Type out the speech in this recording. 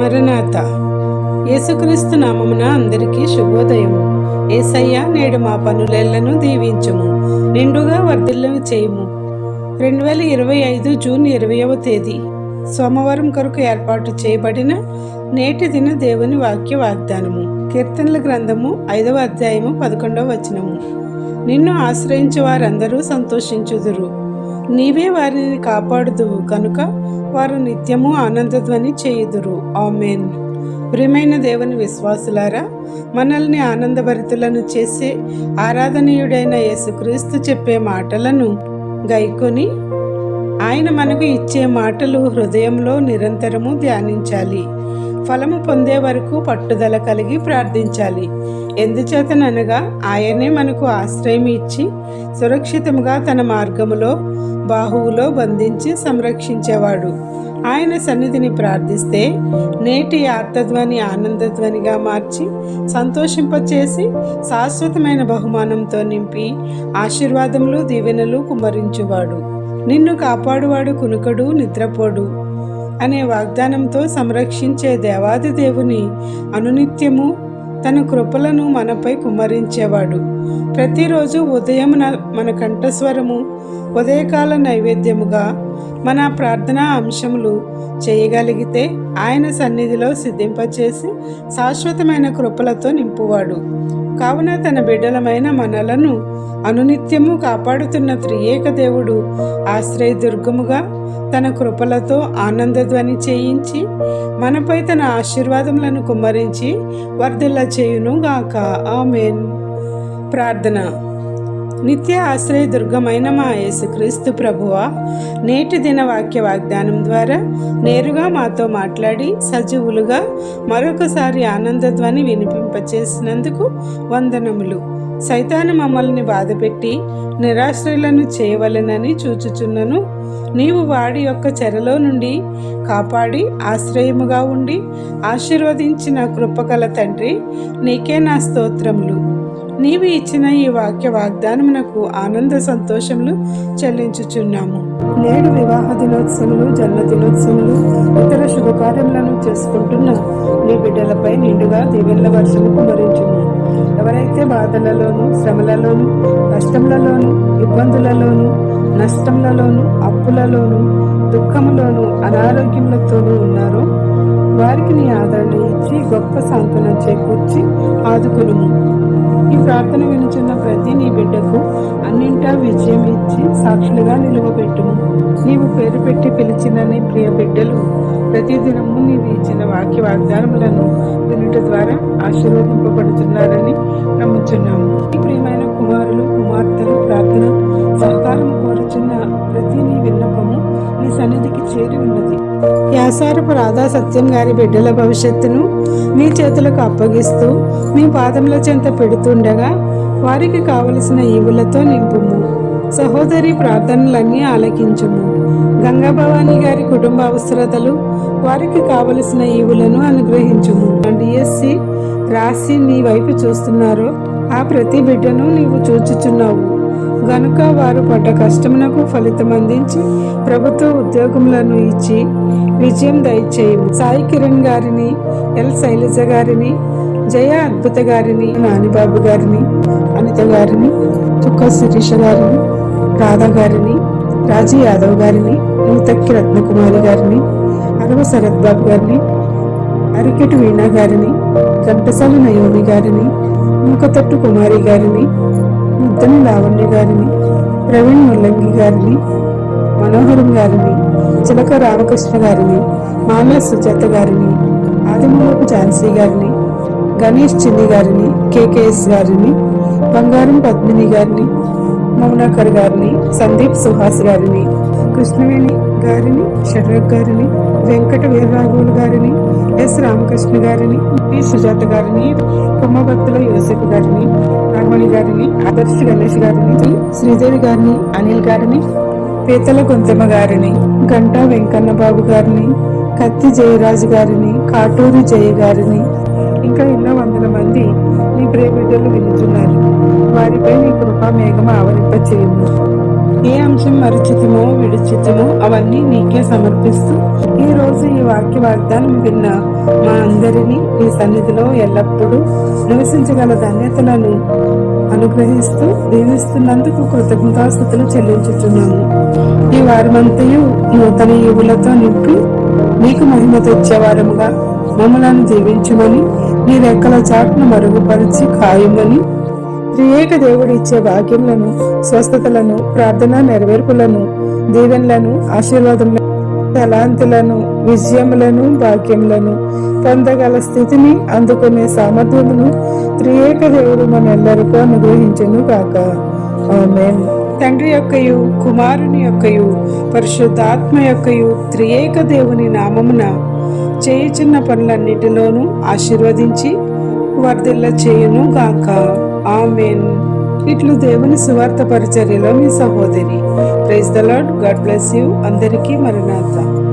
మరణాత. యేసుక్రీస్తు నామమున అందరికీ శుభోదయము. ఏసయ్య నేడు మా పనులెళ్ళను దీవించుము నిండుగా వర్ధిల్లవి చేయము. రెండు వేల ఇరవై ఐదు జూన్ ఇరవైవ తేదీ. సోమవారం కొరకు ఏర్పాటు చేయబడిన నేటి దిన దేవుని వాక్య వాగ్దానము. కీర్తనల గ్రంథము ఐదవ అధ్యాయము పదకొండవ వచనము. నిన్ను ఆశ్రయించే వారందరూ సంతోషించుదురు. నీవే వారిని కాపాడుదువు కనుక వారు నిత్యము ఆనందధ్వని చేయుదురు. ఆమెన్. ప్రియమైన దేవుని విశ్వాసులారా మనల్ని ఆనందభరితులను చేసే ఆరాధనీయుడైన యేసుక్రీస్తు చెప్పే మాటలను గైకొని ఆయన మనకు ఇచ్చే మాటలు హృదయంలో నిరంతరము ధ్యానించాలి. ఫలము పొందే వరకు పట్టుదల కలిగి ప్రార్థించాలి. ఎందుచేతననగా ఆయనే మనకు ఆశ్రయం ఇచ్చి సురక్షితముగా తన మార్గములో బాహువులో బంధించి సంరక్షించేవాడు. ఆయన సన్నిధిని ప్రార్థిస్తే నేటి ఆర్తధ్వని ఆనందధ్వనిగా మార్చి సంతోషింపచేసి శాశ్వతమైన బహుమానంతో నింపి ఆశీర్వాదములు దీవెనలు కుమ్మరించువాడు. నిన్ను కాపాడువాడు కునుకడు నిద్రపోడు అనే వాగ్దానంతో సంరక్షించే దేవాది దేవుని అనునిత్యము తన కృపలను మనపై కుమ్మరించేవాడు. ప్రతిరోజు ఉదయం మన కంఠస్వరము ఉదయకాల నైవేద్యముగా మన ప్రార్థనా అంశములు చేయగలిగితే ఆయన సన్నిధిలో సిద్ధింపచేసి శాశ్వతమైన కృపలతో నింపువాడు. కావున తన బిడ్డలమైన మనలను అనునిత్యము కాపాడుతున్న త్రియేక దేవుడు ఆశ్రయదుర్గముగా తన కృపలతో ఆనందధ్వని చేయించి మనపై తన ఆశీర్వాదములను కుమ్మరించి వర్ధిల్ల చేయునుగాక ఆమెన్. ప్రార్థన. నిత్య ఆశ్రయ దుర్గమైన మా యేసుక్రీస్తు ప్రభువ నేటి దిన వాక్య వాగ్దానం ద్వారా నేరుగా మాతో మాట్లాడి సజీవులుగా మరొకసారి ఆనందధ్వని వినిపింపచేసినందుకు వందనములు. సైతాను మమ్మల్ని బాధపెట్టి నిరాశ్రయులను చేయవలెనని చూచుచున్నను. నీవు వాడి యొక్క చెరలో నుండి కాపాడి ఆశ్రయముగా ఉండి ఆశీర్వదించిన కృపకల తండ్రి నీకే నా స్తోత్రములు. నీవు ఇచ్చిన ఈ వాక్య వాగ్దానమునకు ఆనంద సంతోషములు చెల్లించుచున్నాము. నేడు వివాహ దినోత్సవములు జన్మ దినోత్సవములు ఇతర శుభకార్యములను చేసుకుంటున్న నీ బిడ్డలపై నిండుగా దీవెనల వర్షము కుమరించుము. ఎవరైతే బాధలలోను శ్రమలలోను కష్టములలోను ఇబ్బందులలోను నష్టములలోను అప్పులలోను దుఃఖములోను అనారోగ్యములతోనూ ఉన్నారో వారికి నీ ఆదరణ ఇచ్చి గొప్ప సాంతన చేకూర్చి ఆదుకును ఈ ప్రార్థన వినుచున్న ప్రతి నీ బిడ్డకు అన్నింటా విజయం ఇచ్చి సాక్షులుగా నిలువబెట్టుము. నీవు పేరు పెట్టి పిలిచిన నీ ప్రియ బిడ్డలు ప్రతిదినము నీవు ఇచ్చిన వాక్య వాగ్దానములను వినుట ద్వారా ఆశీర్వదింపబడుతున్నారని నమ్ముచున్నాము. ఈ ప్రియమైన కుమారులు కుమార్తెలు ప్రార్థన సహకారం కోరుచున్న ప్రతి నీ విన్నపము నీ సన్నిధికి చేరి ఉన్నది. యాసారపు రాధా సత్యం గారి బిడ్డల భవిష్యత్తును మీ చేతులకు అప్పగిస్తూ మీ పాదముల చెంత పెడుతుండగా వారికి కావలసిన ఈవులతో నింపుము. సహోదరి ప్రార్థనలన్నీ ఆలకించము. గంగాభవాని గారి కుటుంబ అవసరతలు వారికి కావలసిన ఈవులను అనుగ్రహించము. డిఎస్సి రాసి నీ వైపు చూస్తున్నారో ఆ ప్రతి బిడ్డను నీవు చూచుచున్నావు. గనుక వారు పడ్డ కష్టమునకు ఫలితం అందించి ప్రభుత్వ ఉద్యోగములను ఇచ్చి విజయం దయచేయము. సాయి కిరణ్ గారిని ఎల్ శైలజ గారిని జయ అద్భుత గారిని నానిబాబు గారిని అనిత గారిని చుక్క శిరీష గారిని రాధా గారిని రాజీ యాదవ్ గారిని నూతక్కి రత్నకుమారి గారిని అరవ శరత్ బాబు గారిని అరికెటు వీణా గారిని ఘంటసాల నయోమి గారిని మూకతట్టు కుమారి గారిని ముద్దన లావణ్య గారిని ప్రవీణ్ ముల్లంగి గారిని మనోహరం గారిని చిలక రామకృష్ణ గారిని మామల సుజాత గారిని ఆదిమూలపు ఝాన్సీ గారిని గణేష్ చిన్ని గారిని కేకేఎస్ గారిని బంగారం పద్మిని గారిని మౌనాకర్ గారిని సందీప్ సుహాస్ గారిని కృష్ణవేణి గారిని షర్రక్ గారిని వెంకట వీరరాఘవులు గారిని ఎస్ రామకృష్ణ గారిని పి సుజాత గారిని కుమ్మభక్తుల యోసెఫ్ గారిని నర్మణి గారిని ఆదర్శ గణేష్ గారిని శ్రీదేవి గారిని అనిల్ గారిని పీతల గొంతెమ్మ గారిని గంటా వెంకన్న బాబు గారిని కత్తి జయరాజు గారిని కాటూరి జయ గారిని ఇంకా ఎన్నో వందల మంది నీ ప్రేమిటలు వినుచున్నారు వారిపై నీ కృపా మేఘం ఆవరింప చేయము ఏ అంశం మరుచితమో విడిచితమో అవన్నీ నీకే సమర్పిస్తూ ఈ రోజు ఈ వాక్య వాగ్దానం విన్న మా అందరినీ నీ సన్నిధిలో ఎల్లప్పుడూ నివసించగల ధన్యతలను అనుగ్రహిస్తూ దీవిస్తున్నందుకు కృతజ్ఞతాస్థుతులు చెల్లించుతున్నాము ఈ వారమంతయు నూతన యువులతో నింపి నీకు మహిమ తెచ్చేవారముగా మమ్మలను జీవించమని నీ రెక్కల చాటును మరుగుపరిచి ఖాయమని త్రియేక దేవుడు ఇచ్చే భాగ్యములను స్వస్థతలను ప్రార్థన నెరవేర్పులను దీవెనలను ఆశీర్వాదములను తలాంతులను విజయములను భాగ్యములను పొందగల స్థితిని అందుకునే సామర్థ్యమును త్రియేక దేవుడు మనందరికీ అనుగ్రహించును కాక ఆమెన్. తండ్రి యొక్కయు కుమారుని యొక్కయు పరిశుద్ధాత్మ యొక్కయు త్రియేక దేవుని నామమున చేయుచున్న పనులన్నిటిలోనూ ఆశీర్వదించి వర్ధిల్ల చేయును గాక. ఆమెన్. ఇట్లు దేవుని సువార్త పరిచర్యలో మీ సహోదరి. Praise the Lord God bless you. అందరికీ మరణాత